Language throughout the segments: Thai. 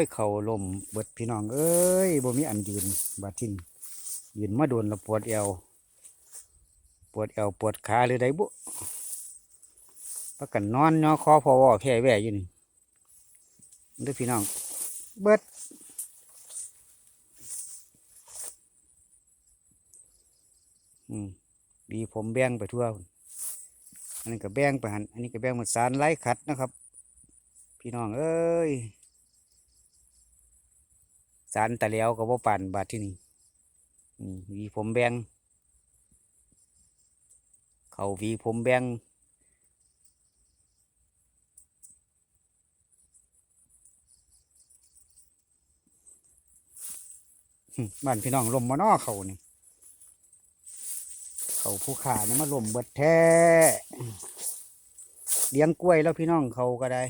ยเข่าลมเบิดพี่น้อง เอ้ยบ่มีอันยืนบาทินยืนมาโดนแล้วปวดเอว ปวดเอวปวดขาหรือใดบุประกันนอนย่อคอพอวอแพ้แว่อยู่นี่ด้อพี่น้อง เบิดอืมดีผมแบ่งไปทั่วอันนี้ก็แบ่งไปหันอันนี้ก็แบ่งหมดสารไร้ขัดนะครับ พี่น้องเอ้ย สารตะแล้วก็บ่ปานบาดที่นี่มหวีผมแบงเขาวีผมแบงบ้านพี่น้องลมมานอเขานี่เขาผู้ขานี่มาลมเบิดแท้เลี้ยงกล้วยแล้วพี่น้องเขาก็ได้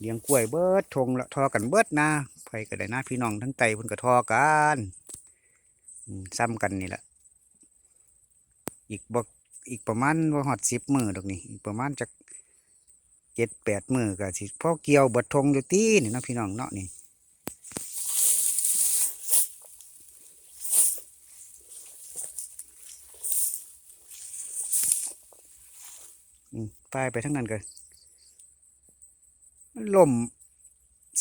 เลี้ยงกล้วยเบิดทงละทอกันเบิดนะไผก็ได้นะพี่น้องทั้งไตพิ่นก็ทอกันซ้ำกันนี่แหละอีกบ่อีกประมาณบ่ฮอดสิบมือดอกนี่อีกประมาณจักเจ็ดแปดมือก็สิพอเกี่ยวเบิดทงอยู่ตีนี่นาะพี่น้องเนาะนี่ไปไปทั้งนั้นกัน ล่ม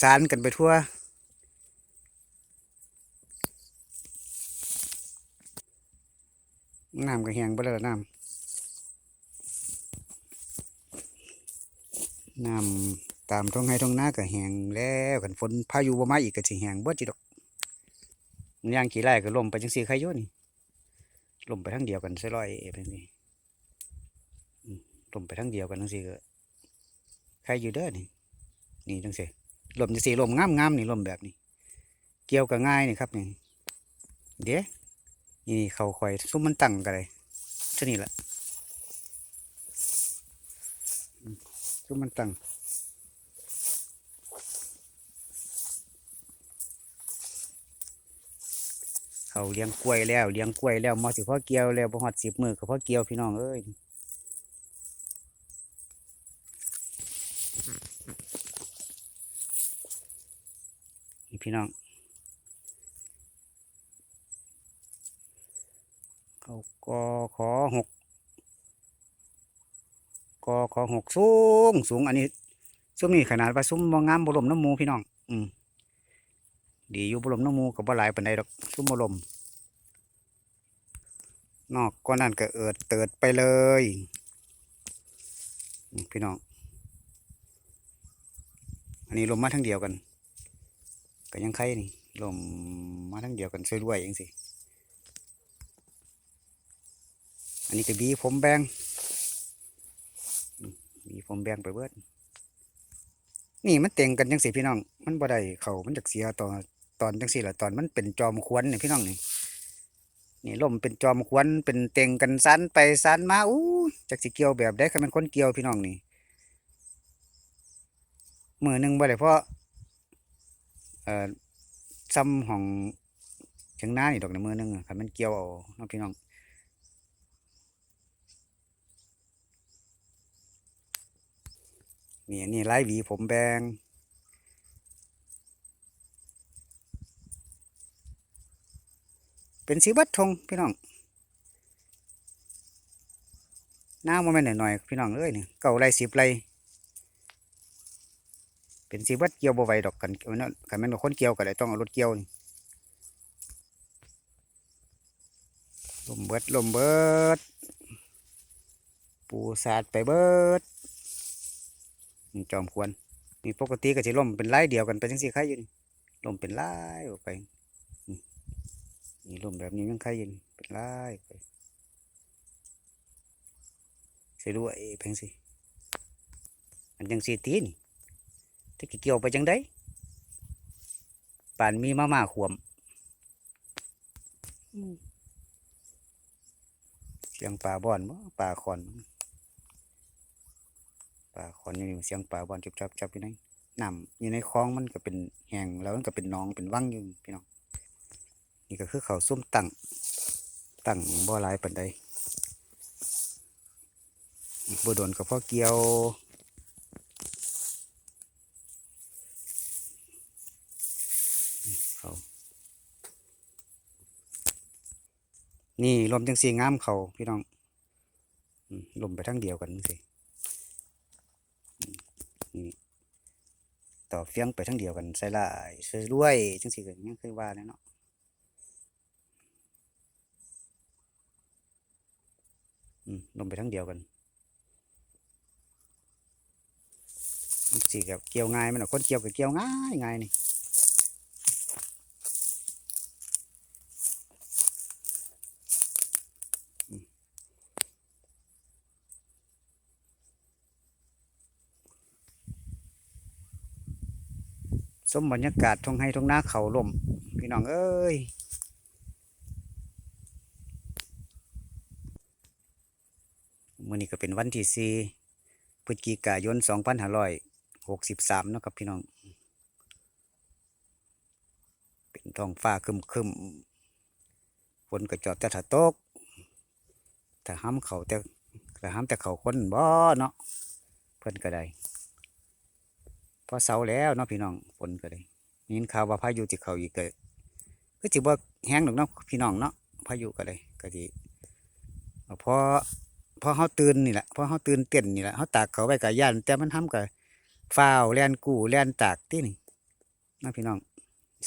สารกันไปทั่ว น้ำก็แห้งไปแล้วน้ำน้ำตามท้องให้ท้องนาก็แห้งแล้วกันฝนพายุบ่มาอีกก็สิแห้งเบิดจิดอกย่างกี่ไร่ก็ล่มไปจังซี่ใครยู่นี่ล่มไปทั้งเดียวกันใส่ร้อยเป็นนี่ล่มไปทั้งเดียวกันจังซี่ก็ใครอยู่เด้อนี่ นี่จังสิลมจังสิลมงามงามนี่ลมแบบนี้ เกี่ยวกับง่ายนี่ครับนี่เดี๋ยนี่เขาคอยซุ้มมันตั้งกันเลยเท่านี้แหละซุ้มมันตั้งเขาเลี้ยงกล้วยแล้วเลี้ยงกล้วยแล้วมอสิพ่อเกี่ยวแล้วบ่ฮอดสิบมือก็พ่อเกี่ยวพี่น้องเอ้ย พี่น้อง เขากอขอหกกอขอหกสูงสูงอันนี้ซุ้มนี่ขนาดว่าซุ้มบ่งงามบ่ลมน้ำมูพี่น้อง อืมดีอยู่บ่ลมน้ำมูกับบ่หลายปานใดดอกซุ้มบ่ลม นอกก็นั่นก็เอิดเติดไปเลยพี่น้อง อันนี้ลมมาทั้งเดียวกัน ก็ยังไข่นี่ลมมาทั้งเดียวกันช่วยด้วยยังสิอันนี้ก็บีผมแบงมบีผมแบงไปเบิดนี่มันเต็งกันจังสิพี่น้อง มันบ่ได้เขามันจากเสียตอนตอนจังสิละตอนมันเป็นจอมควนนี่พี่น้องนี่นี่ลมเป็นจอมควนเป็นเต็งกันสันไปสันมาอู้จากสิเกี่ยวแบบได้คันเป็นคนเกี่ยวพี่น้องนี่มือหนึ่งบ่ได้เพราะ เอ่อซ้ำของเชียงนานี่ดอกในมือหนึงอะคันมันเกี่ยวเอาน้องพี่น้องนี่นนี้ไล่หวีผมแบงเป็นสีบัดทงพี่น้องหน้ามันไม่นหน่อยๆพี่น้องเอ้ยนี่เก่าไรสิบไร เป็นสีบัดเกี่ยวบ่ไหวดอกกันเอาเนาะคันแม่นคนเกี่ยวก็ได้ต้องเอารถเกี่ยวนี่ลมเบิดลมเบิด ปูสาดไปเบิดมีจอมควรนี่ปกติก็สิลมเป็นไลายเดียวกันไปจังซี่ใครยู่นี่ลมเป็นไลายออกไปนี่นี่ลมแบบนี้ยังใครยู่นี่เป็นไลายออกไปสิด้วยเพียงสิอันจังซี่ตีนี่ ถ้าเกี่ยวไปจังได้ป่านมีมาม่าขวมเสียงป่าบ่อนบ่ป่าคอนป่าคอนนี่เสียงป่าบ่อนจับจับจับอยู่ในน้ำอยู่ในคลองมันก็เป็นแห้งแล้วมันก็เป็นหนองเป็นวังอยู่พี่น้องนี่ก็คือเขาวส้มตั้งตั้งบ่หลายปานใดอีกบ่โดนก็พอเกี่ยว นี่ลมจังสีงามเขาพี่น้องลมไปทั้งเดียวกันสินี่ต่อเฟียงไปทั้งเดียวกันใส่ลายใส่รวยจังสิก็ยังคือว่าเลยเนาะลมไปทั้งเดียวกันสิกับเกี่ยวง่ายมันเนาะคนเกี่ยวกับเกี่ยวง่ายง่ายนี่ มบรรยากาศทงให้ทงหน้าเขาลมพี่น้องเอ้ยมื้อนี้ก็เป็นวันที่สี่พฤศจิกายนสองพันห้าร้อยหกสิบสามนาะครับพี่น้อง เป็นท้องฟ้าคึมคึมฝนก็จอดแต่ถ้าตกถ้าห้ามเขาแต่ถ้าห้ามแต่เขาคนบ่เนาะเพิ่อนก็ได้ พอเสาแล้วเนาะพี่น้องฝนก็เลยยินข่าวว่าพายุจิเขาอีกเกิดก็จิบ่แห้งหรอกเนาะพี่น้องเนาะพายุก็เลยก็สิพอพอเฮาตื่นนี่แหละพอเฮาตื่นเต้นนี่แหละเฮาตากเขาไว้กับย่านแต่มันทำกับฟ้าวแลนกู้แลนตากที่นี่นาะพี่น้อง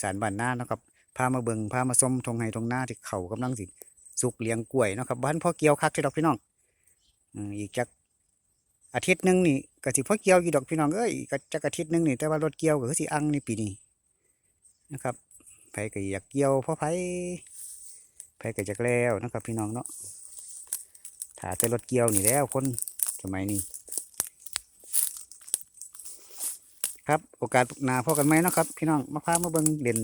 สารบ้านนาเนาะครับพามาเบิงพามาชมทงไห้ทงนาที่เขากำลังสิสุกเลี้ยงกล้วยเนาะครับบ้านพ่อเกี่ยวคักที่ดอกพี่น้องอืมอีกจัก อาทิตย์หนึงนี่ก็สิพ่อเกี่ยวอยู่ดอกพี่น้องเอ้ยก็จักอาทิตย์หนึงนี่แต่ว่ารถเกี่ยวก็คือสิอังในปีนี้นะครับไผก็อยากเกี่ยวเพราะไผไผก็จักแล้วนะครับ พี่น้องเนาะถ้าแต่รถเกี่ยวนี่แล้วคนสมัยนี้ครับโอกาสนาพอกันไหมเนาะครับ พี่น้องมาพามาเบิ่งเด่น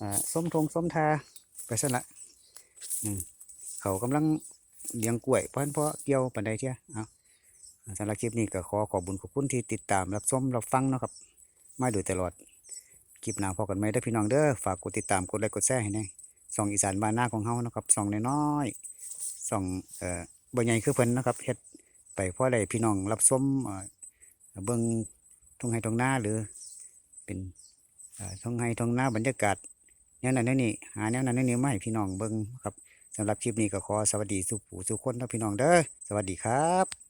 อ่าส้มทงส้มทาไปซะละอืมเขากำลังเลี้ยงกล้วยเพราะฉะนั้นพอเกี่ยวปานใดเชียเอา สำหรับคลิปนี้ก็ขอขอบคุญขอบคุณที่ติดตามรับชมรับฟังนะครับ มาโดยตลอด คลิปหน้าพอกันไหมเด้อพี่น้องเด้อฝากกดติดตามกดไลค์กดแชร์ให้แหน่ส่องอีสานบ้านนาของเฮานะครับส่องน้อยๆส่องเอ่อบ่ใหญ่คือเพิ่นนะครับเฮ็ดไปเพราะได้พี่น้องรับชมเอ่อเบิ่งทงไร่ทุ่งนาหรือเป็นเอ่อทุ่งไร่ทุ่งนาบรรยากาศแนวนั้นแนวนี้หาแนวนั้นแนวนี้มาให้พี่น้องเบิ่งครับสำหรับคลิปนี้ก็ขอสวัสดีสุขผู้สุขคนนะพี่น้องเด้อสวัสดีครับ